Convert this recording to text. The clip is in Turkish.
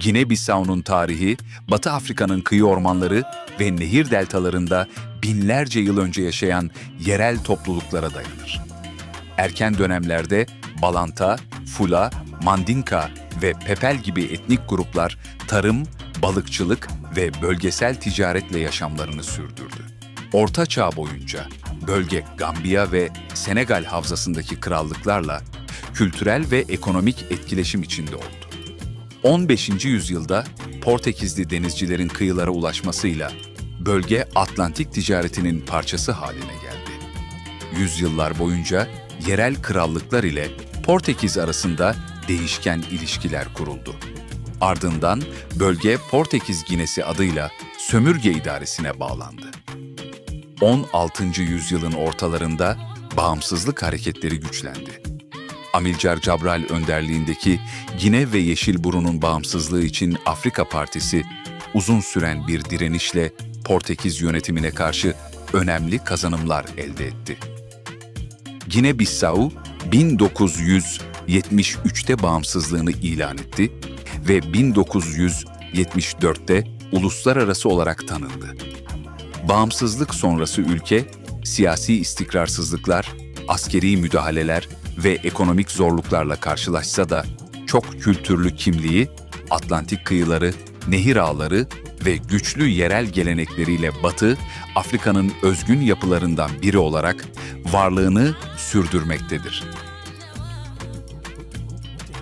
Gine-Bissau'nun tarihi, Batı Afrika'nın kıyı ormanları ve nehir deltalarında binlerce yıl önce yaşayan yerel topluluklara dayanır. Erken dönemlerde Balanta, Fula, Mandinka ve Pepel gibi etnik gruplar tarım, balıkçılık ve bölgesel ticaretle yaşamlarını sürdürdü. Orta Çağ boyunca bölge Gambiya ve Senegal havzasındaki krallıklarla kültürel ve ekonomik etkileşim içinde oldu. 15. yüzyılda Portekizli denizcilerin kıyılara ulaşmasıyla bölge Atlantik ticaretinin parçası haline geldi. Yüzyıllar boyunca yerel krallıklar ile Portekiz arasında değişken ilişkiler kuruldu. Ardından bölge Portekiz Ginesi adıyla sömürge idaresine bağlandı. 16. yüzyılın ortalarında bağımsızlık hareketleri güçlendi. Amilcar Cabral önderliğindeki Gine ve Yeşilburun'un bağımsızlığı için Afrika Partisi uzun süren bir direnişle Portekiz yönetimine karşı önemli kazanımlar elde etti. Gine-Bissau 1973'te bağımsızlığını ilan etti ve 1974'te uluslararası olarak tanındı. Bağımsızlık sonrası ülke, siyasi istikrarsızlıklar, askeri müdahaleler ve ekonomik zorluklarla karşılaşsa da çok kültürlü kimliği, Atlantik kıyıları, nehir ağları ve güçlü yerel gelenekleriyle Batı, Afrika'nın özgün yapılarından biri olarak varlığını sürdürmektedir.